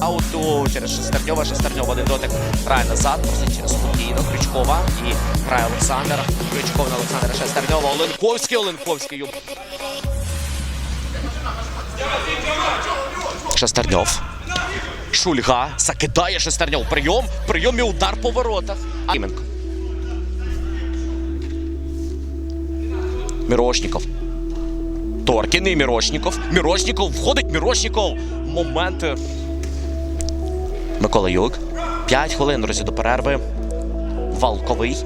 Ауту через Шестерньова. Шестерньов один дотик грає назад, просить через спокійно. Крючкова і грає Олександр. Крючков на Олександра Шестерньова. Оленковський, Оленковський. Шестерньов. Шульга закидає Шестерньов. Прийом. Прийом і удар по воротах. Іменко. Мірошніков. Торкін і Мірошніков. Мірошніков входить Мірошніков. Моменти. Микола Юк. П'ять хвилин, друзі, до перерви. Валковий.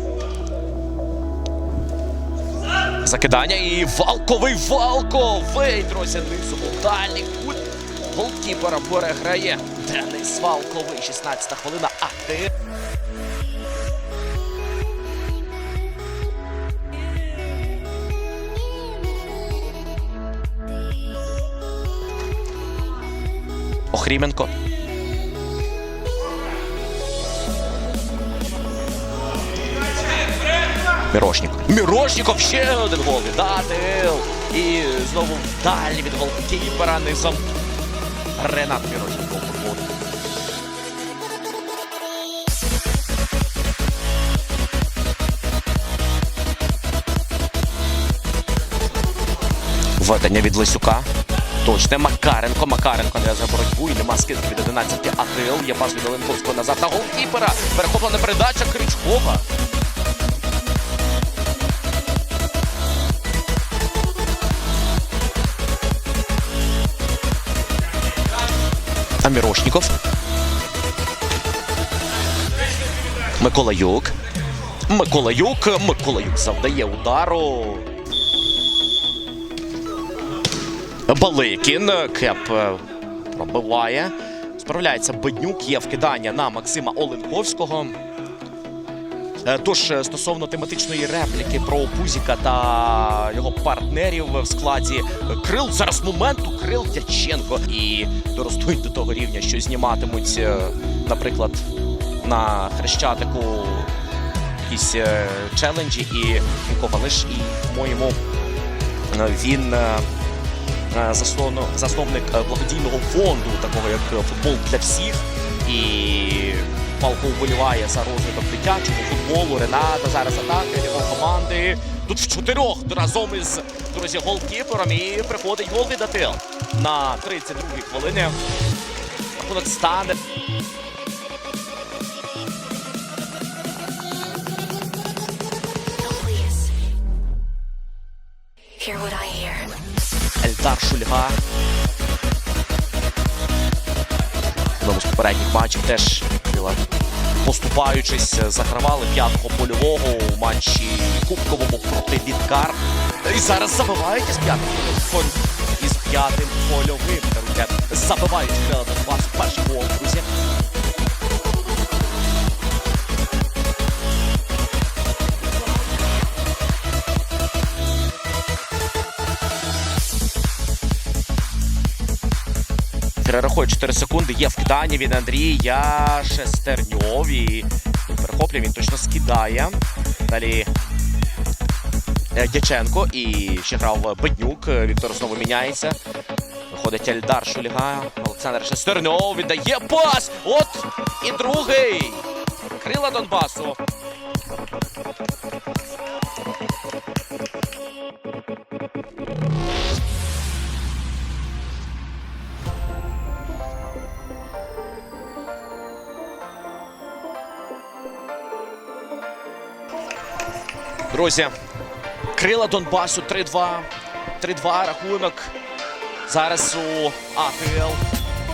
Закидання і Валковий Валковий, друзі, низу дальній кут. Голкіпера переграє. Денис Валковий, 16 хвилина. А ти. Охріменко. Мірошніков. Мірошніков ще один гол віддатив. І знову далі від голкіпера низом. Ренат Мірошніков. Ведення від Лисюка. Точне Макаренко. Макаренко не за боротьбу і нема скидки від 11 Ахил. Є пас від Оленковського назад на голкіпера. Перехоплена передача Крючкова. Мірошніков. Микола Юк. Микола Юк. Микола Юк завдає удару. Баликін. Кеп е, пробиває. Справляється Беднюк. Є вкидання на Максима Оленковського. Е, Тож е, стосовно тематичної репліки про Пузіка та його партнерів в складі Крил, зараз момент у Крил Дяченко і доростуть до того рівня, що зніматимуть, е, наприклад, на хрещатику якісь челенджі і Ковалиш, і по-моєму е, він. засновник благодійного фонду, такого як футбол для всіх. І палко вболіває за розвиток дитячого футболу. Рената зараз атака його команди. Тут в чотирьох разом із друзі голкіпером і приходить гол від Атил на 32-й хвилині. Рахунок стане. Ельдар Шульга. З матчів теж поступаючись, закривали п'ятого польового у матчі кубковому проти Віткар. І зараз забивають із п'ятим польовим. із п'ятим польовим. Забивають Крила Донбас перший гол, друзі. Перерахує 4 секунди. Є вкидання від Андрія Шестерньов. І перехоплює, він точно скидає. Далі е, Дяченко і ще грав Беднюк. Віктор знову міняється. Виходить Ельдар Шульга. Олександр Шестерньов віддає пас. От і другий. Крила Донбасу. Друзі, крила Донбасу 3-2. 3-2 рахунок. Зараз у АТЛ.